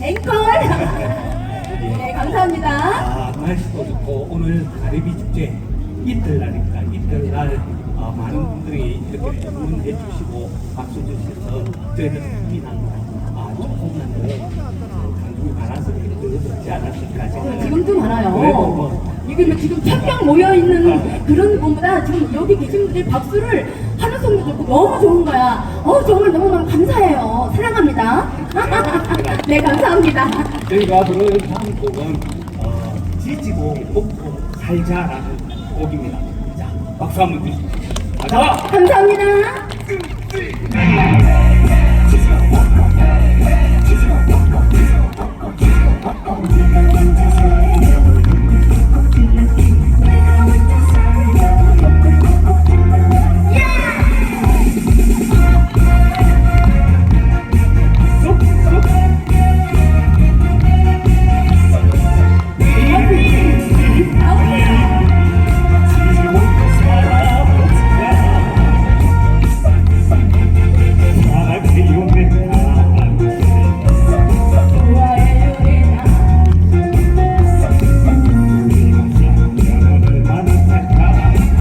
앵콜! 네, 네, 감사합니다. 아, 말씀도 듣고 오늘 가리비 축제 이틀날입니다. 이틀날 어, 많은 분들이 이렇게 응원해 주시고 박수 주셔서 저희는 힘이 납니다. 아, 조금만 더 관심이 많아서 그렇지 않았을까 생각합니다. 어, 지금도 많아요. 네, 뭐, 뭐. 이게 뭐 지금 평양 모여 있는 아. 그런 것보다 지금 여기 계신 분들 박수를 하는 소리도 듣고 너무 좋은 거야. 어 정말 너무너무 감사해요. 사랑합니다. 네 감사합니다. 저희가 부르는 다음 곡은 어, 지지고 뽑고 살자라는 곡입니다. 자, 박수 한번 주시죠. 가자! 감사합니다.